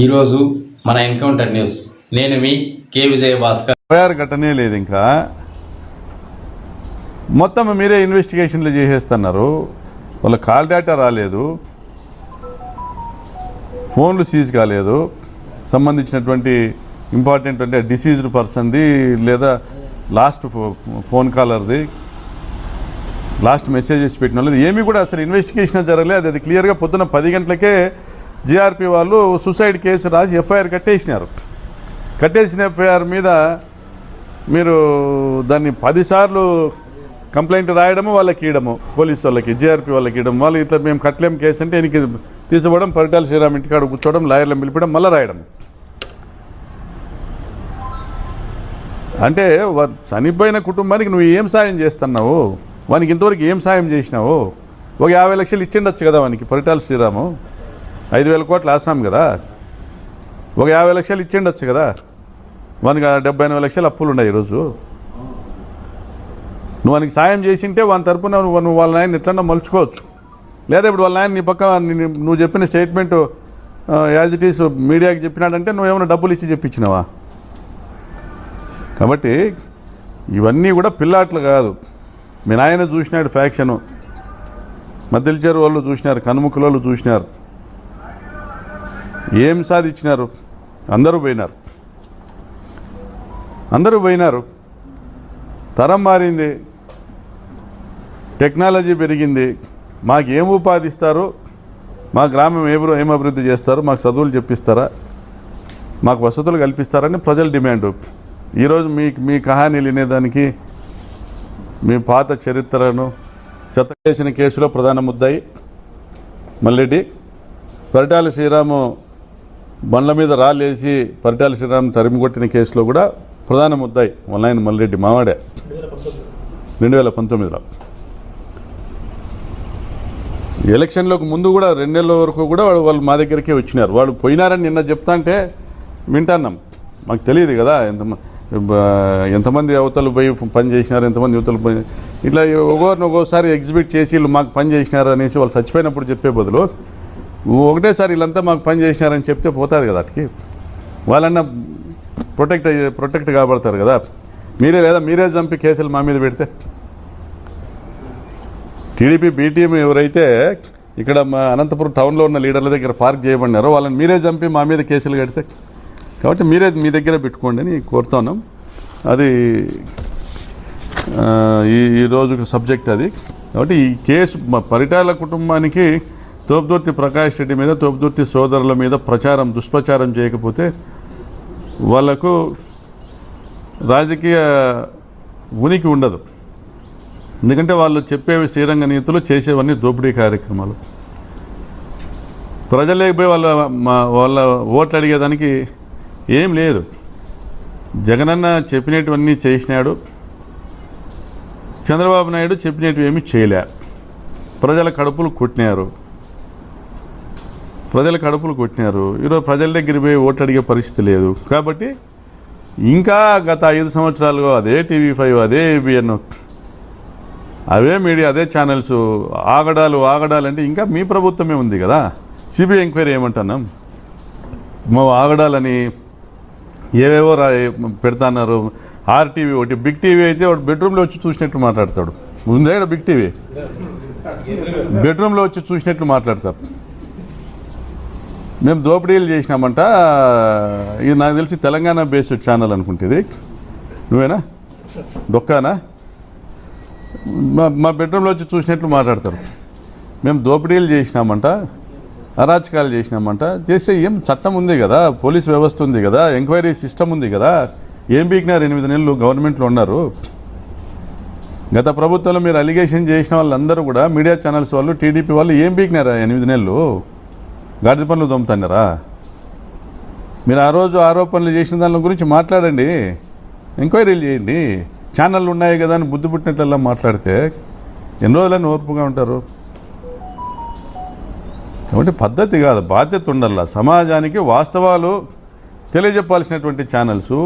ఈరోజు మన encounter news. నేను మీ కే విజయ భాస్కర్. ఎఫ్ఐఆర్ ఘటనే లేదు ఇంకా. మొత్తం మీరే ఇన్వెస్టిగేషన్లు చేసేస్తున్నారు. వాళ్ళ కాల్ డేటా రాలేదు. ఫోన్లు సీజ్ కాలేదు. సంబంధించినటువంటి ఇంపార్టెంట్ అంటే డిసీజ్డ్ పర్సన్ది లేదా లాస్ట్ ఫోన్ కాలర్ది లాస్ట్ మెసేజెస్ పెట్టిన వాళ్ళది. ఏమీ కూడా అసలు ఇన్వెస్టిగేషన్ జరగలేదు అది క్లియర్గా పొద్దున పది గంటలకే జిఆర్పి వాళ్ళు సూసైడ్ కేసు రాసి ఎఫ్ఐఆర్ కట్టేసినారు. కట్టేసిన ఎఫ్ఐఆర్ మీద మీరు దాన్ని పదిసార్లు కంప్లైంట్ రాయడము వాళ్ళకి ఇవ్వడము పోలీసు వాళ్ళకి జిఆర్పి వాళ్ళకి ఇవ్వడం వాళ్ళు ఇట్లా మేము కట్టలేం కేసు అంటే ఎనికి తీసుకోవడం పరిటాల శ్రీరామ్ ఇంటికాడ కూర్చోవడం లాయర్లను పిలిపడం మళ్ళీ రాయడం అంటే చనిపోయిన కుటుంబానికి నువ్వు ఏం సాయం చేస్తున్నావు? వానికి ఇంతవరకు ఏం సాయం చేసినావు? ఒక యాభై లక్షలు ఇచ్చిండొచ్చు కదా వానికి పరిటాల శ్రీరాము. ఐదు వేల కోట్లు ఆసాం కదా. ఒక యాభై లక్షలు ఇచ్చిండొచ్చు కదా. వానికి డెబ్బై ఎనభై లక్షలు అప్పులు ఉన్నాయి ఈరోజు. నువ్వు వానికి సాయం చేసింటే వాని తరపున నువ్వు వాళ్ళ నాయన ఎట్లన్నా మలుచుకోవచ్చు. లేదా ఇప్పుడు వాళ్ళ నాయన నీ పక్క నువ్వు చెప్పిన స్టేట్మెంట్ యాజ్ ఇట్ ఈస్ మీడియాకి చెప్పినాడంటే నువ్వు ఏమైనా డబ్బులు ఇచ్చి చెప్పించినావా? కాబట్టి ఇవన్నీ కూడా పిల్లాట్లు కాదు. మీ నాయన చూసినాడు ఫ్యాక్షను. మద్దెలచేరు వాళ్ళు చూసినారు కనుముక్కల వాళ్ళు చూసినారు. ఏం సాధించినారు? అందరూ పోయినారు. అందరూ పోయినారు. తరం మారింది. టెక్నాలజీ పెరిగింది. మాకు ఏం ఉపాధి ఇస్తారు మా గ్రామం ఏ ఏం అభివృద్ధి చేస్తారు మాకు చదువులు చెప్పిస్తారా? మాకు వసతులు కల్పిస్తారని ప్రజల డిమాండ్. ఈరోజు మీ మీ కహానీలు వినేదానికి మీ పాత చరిత్రను చెత్త చేసిన కేసులో ప్రధాన ముద్దాయి మల్లెడ్డి పరిటాల శ్రీరాము బండ్ల మీద రాలేసి పరిటాల శ్రీరామ్ తరిమి కొట్టిన కేసులో కూడా ప్రధాన ముద్దాయి మల్లైన మల్లెడ్డి మావాడే. రెండు వేల పంతొమ్మిదిలో. ఎలక్షన్లకు ముందు కూడా రెండు నెలల వరకు కూడా వాళ్ళు వాళ్ళు మా దగ్గరికే వచ్చినారు. వాళ్ళు పోయినారని నిన్న చెప్తా అంటే వింటాన్నాం. మాకు తెలియదు కదా ఎంత ఎంతమంది అవతలు పోయి పని చేసినారు ఎంతమంది యువతలు పోయి ఇట్లా ఒక్కొక్కరిని ఒక్కోసారి ఎగ్జిబిట్ చేసి వీళ్ళు మాకు పని చేసినారు అనేసి వాళ్ళు చచ్చిపోయినప్పుడు చెప్పే బదులు ఒకటేసారి వీళ్ళంతా మాకు పని చేసినారని చెప్తే పోతుంది కదా అటుకి వాళ్ళన్నా ప్రొటెక్ట్ అయ్యే ప్రొటెక్ట్ కాబడతారు కదా. మీరే లేదా మీరే చంపి కేసులు మా మీద పెడితే? టీడీపీ బీటీఎం ఎవరైతే ఇక్కడ మా అనంతపురం టౌన్లో ఉన్న లీడర్ల దగ్గర పార్క్ చేయబడినారో వాళ్ళని మీరే చంపి మా మీద కేసులు కడితే? కాబట్టి మీరే మీ దగ్గర పెట్టుకోండి అని కోరుతున్నాం. అది ఈ ఈ రోజు సబ్జెక్ట్ అది. కాబట్టి ఈ కేసు మా పరిటాల కుటుంబానికి తోపుదుర్తి ప్రకాష్ రెడ్డి మీద తోపుదుర్తి సోదరుల మీద ప్రచారం దుష్ప్రచారం చేయకపోతే వాళ్ళకు రాజకీయ ఉనికి ఉండదు. ఎందుకంటే వాళ్ళు చెప్పేవి శ్రీరంగ నీతులు చేసేవన్నీ దోపిడీ కార్యక్రమాలు. ప్రజలే పోయి వాళ్ళ మా వాళ్ళ ఓట్లు అడిగేదానికి ఏం లేదు. జగనన్న చెప్పినటువన్నీ చేసినాడు. చంద్రబాబు నాయుడు చెప్పినట్టు ఏమి చేయలే. ప్రజల కడుపులు కొట్టినారు. ప్రజల కడుపులు కొట్టినారు. ఈరోజు ప్రజల దగ్గర పోయి ఓట్లు అడిగే పరిస్థితి లేదు. కాబట్టి ఇంకా గత ఐదు సంవత్సరాలుగా అదే టీవీ ఫైవ్ అదే ఏబిఎన్ అవే మీడియా అదే ఛానల్స్ ఆగడాలు ఆగడాలు అంటే ఇంకా మీ ప్రభుత్వమే ఉంది కదా. సిబిఐ ఎంక్వైరీ ఏమంటున్నాం? మా ఆగడాలని ఏవేవో రా పెడతాన్నారు. ఆర్టీవీ ఒకటి బిగ్ టీవీ అయితే ఒకటి బెడ్రూమ్లో వచ్చి చూసినట్టు మాట్లాడతాడు. ముందే బిగ్ టీవీ. బెడ్రూమ్లో వచ్చి చూసినట్లు మాట్లాడతారు. మేము దోపిడీలు చేసినామంట. ఇది నాకు తెలిసి తెలంగాణ బేస్డ్ ఛానల్ అనుకుంటుంది నువ్వేనా? డొక్కానా? మా మా బెడ్రూమ్లో వచ్చి చూసినట్లు మాట్లాడతారు. మేము దోపిడీలు చేసినామంట అరాచకాలు చేసినామంట. చేస్తే ఏం చట్టం ఉంది కదా? పోలీస్ వ్యవస్థ ఉంది కదా? ఎంక్వైరీ సిస్టమ్ ఉంది కదా? ఏం బీకినారు ఎనిమిది నెలలు గవర్నమెంట్లో ఉన్నారు? గత ప్రభుత్వంలో మీరు అలిగేషన్ చేసిన వాళ్ళందరూ కూడా మీడియా ఛానల్స్ వాళ్ళు టీడీపీ వాళ్ళు ఏం బీకినారా ఎనిమిది నెలలు? గాడిద పనులు దొమ్ముతున్నారా? మీరు ఆ రోజు ఆరోపణలు చేసిన దాని గురించి మాట్లాడండి. ఎంక్వైరీలు చేయండి. ఛానళ్ళు ఉన్నాయి కదా అని బుద్ధి పుట్టినట్లల్లా మాట్లాడితే ఎన్ని రోజులని ఓర్పుగా ఉంటారు? కాబట్టి పద్ధతి కాదు బాధ్యత ఉండాల. సమాజానికి వాస్తవాలు తెలియజెప్పాల్సినటువంటి ఛానల్స్